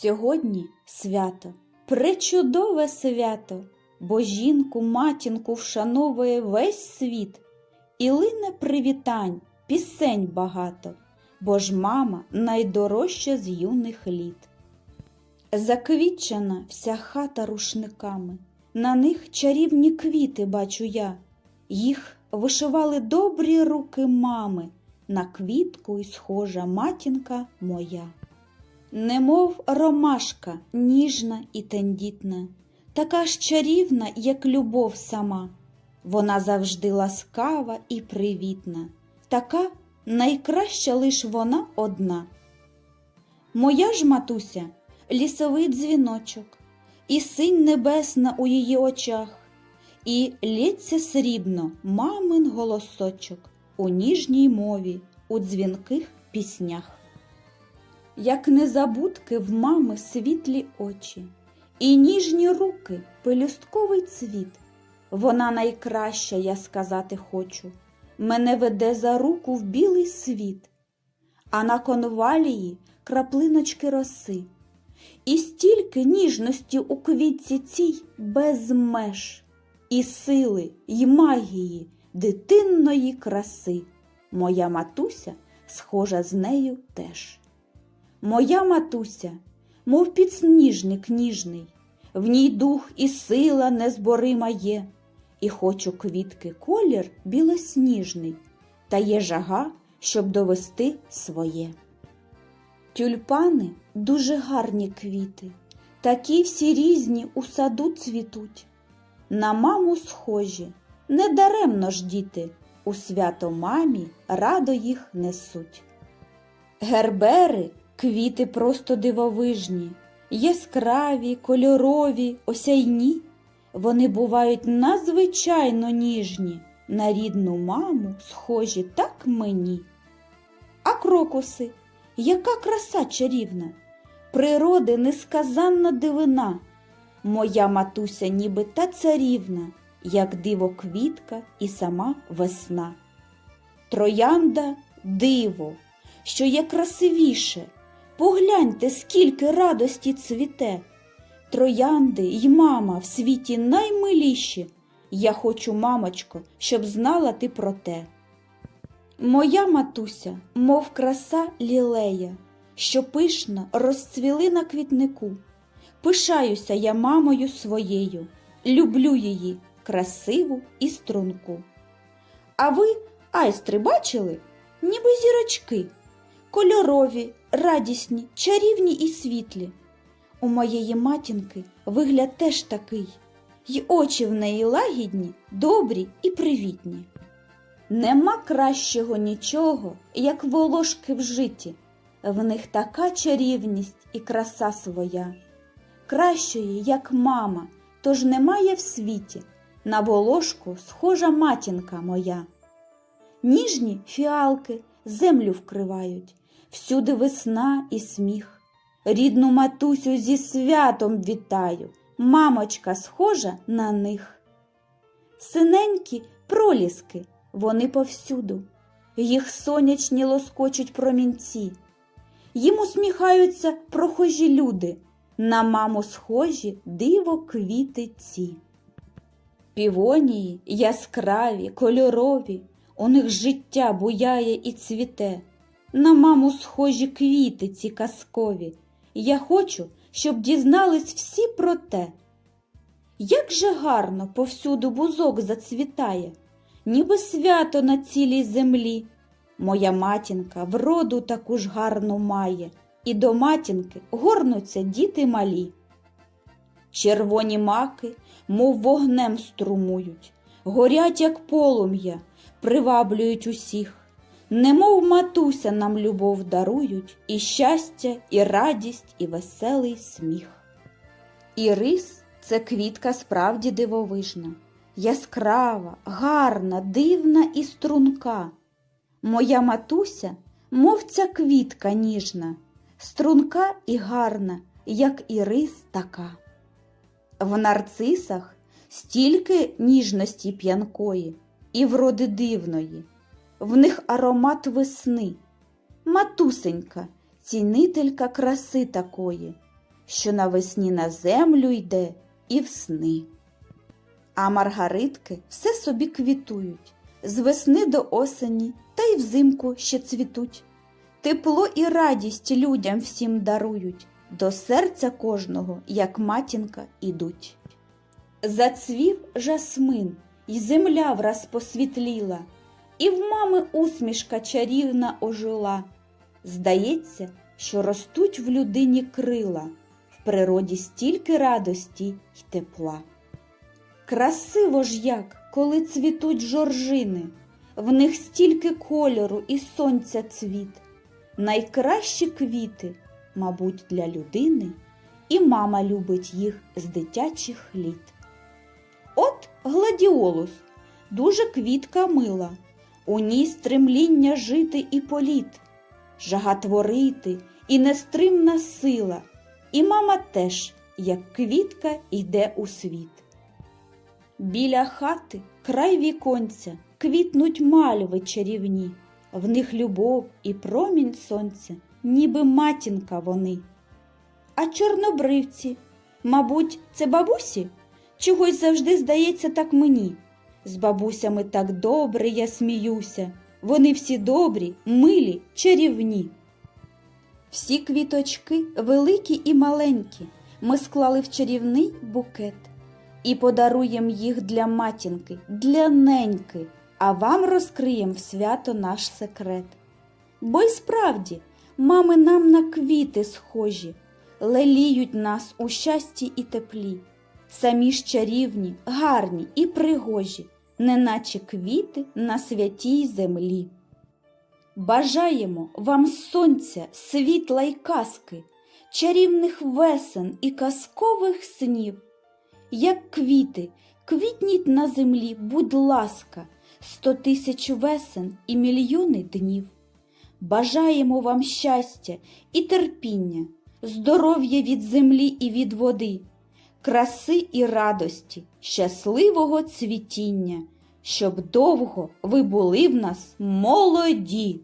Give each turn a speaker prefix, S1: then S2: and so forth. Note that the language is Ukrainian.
S1: Сьогодні свято, пречудове свято, бо жінку, матінку вшановує весь світ, і лине привітань, пісень багато, бо ж мама найдорожча з юних літ. Заквітчена вся хата рушниками, на них чарівні квіти бачу я, їх вишивали добрі руки мами, на квітку й схожа матінка моя. Немов ромашка, ніжна і тендітна, така ж чарівна, як любов сама. Вона завжди ласкава і привітна, така найкраща лиш вона одна. Моя ж матуся лісовий дзвіночок, і синь небесна у її очах, і лється срібно мамин голосочок у ніжній мові, у дзвінких піснях як незабудки в мами світлі очі, і ніжні руки пелюстковий цвіт. Вона найкраща, я сказати хочу, мене веде за руку в білий світ, а на конвалії краплиночки роси, і стільки ніжності у квітці цій без меж, і сили, й магії, дитинної краси. Моя матуся схожа з нею теж. Моя матуся, мов підсніжник ніжний, в ній дух і сила незборима є, і хочу квітки колір білосніжний, та є жага, щоб довести своє. Тюльпани дуже гарні квіти, такі всі різні у саду цвітуть. На маму схожі, недаремно ж діти, у свято мамі радо їх несуть. Гербери Квіти просто дивовижні, яскраві, кольорові, осяйні. Вони бувають надзвичайно ніжні, на рідну маму схожі так мені. А крокуси, яка краса чарівна, природи несказанна дивина. Моя матуся ніби та царівна, як диво квітка і сама весна. Троянда диво, що є красивіше. Погляньте, скільки радості цвіте. Троянди й мама в світі наймиліші. Я хочу, мамочко, щоб знала ти про те. Моя матуся, мов краса лілея, що пишно розцвіли на квітнику. Пишаюся я мамою своєю, люблю її красиву і струнку. А ви, айстри, бачили, ніби зірочки, кольорові, радісні, чарівні і світлі. У моєї матінки вигляд теж такий, й очі в неї лагідні, добрі і привітні. Нема кращого нічого, як волошки в житті, в них така чарівність і краса своя. Кращої, як мама, тож немає в світі, на волошку схожа матінка моя. Ніжні фіалки землю вкривають, всюди весна і сміх. Рідну матусю зі святом вітаю, мамочка схожа на них. Синенькі проліски, вони повсюду, їх сонячні лоскочуть промінці. Їм усміхаються прохожі люди, на маму схожі диво квіти ці. Півонії яскраві, кольорові, у них життя буяє і цвіте. На маму схожі квіти ці казкові. Я хочу, щоб дізнались всі про те. Як же гарно повсюду бузок зацвітає, ніби свято на цілій землі. Моя матінка вроду таку ж гарну має, і до матінки горнуться діти малі. Червоні маки, мов вогнем струмують, горять, як полум'я, приваблюють усіх. Немов матуся нам любов дарують, і щастя, і радість, і веселий сміх. Ірис це квітка справді дивовижна, яскрава, гарна, дивна і струнка. Моя матуся, мов ця квітка ніжна, струнка і гарна, як ірис така. В нарцисах стільки ніжності п'янкої і вроди дивної в них аромат весни. Матусенька, цінителька краси такої, що навесні на землю йде і в сни. А маргаритки все собі квітують з весни до осені та й взимку ще цвітуть. Тепло і радість людям всім дарують, до серця кожного, як матінка, ідуть. Зацвів жасмин, й земля враз посвітліла, і в мами усмішка чарівна ожила. Здається, що ростуть в людині крила, в природі стільки радості й тепла. Красиво ж як, коли цвітуть жоржини, в них стільки кольору і сонця цвіт. Найкращі квіти, мабуть, для людини, і мама любить їх з дитячих літ. От гладіолус, дуже квітка мила, у ній стремління жити і політ, жага творити і нестримна сила, і мама теж, як квітка, йде у світ. Біля хати, край віконця, квітнуть мальви чарівні, в них любов і промінь сонця, ніби матінка вони. А чорнобривці, мабуть, це бабусі? Чогось завжди здається так мені. З бабусями так добре я сміюся, вони всі добрі, милі, чарівні. Всі квіточки, великі і маленькі, ми склали в чарівний букет. І подаруєм їх для матінки, для неньки, а вам розкриєм в свято наш секрет. Бо й справді, мами нам на квіти схожі, леліють нас у щасті і теплі, самі ж чарівні, гарні і пригожі, неначе квіти на святій землі. Бажаємо вам сонця, світла й казки, чарівних весен і казкових снів. Як квіти, квітніть на землі, будь ласка, сто тисяч весен і мільйони днів. Бажаємо вам щастя і терпіння, здоров'я від землі і від води, краси і радості, щасливого цвітіння, щоб довго ви були в нас молоді.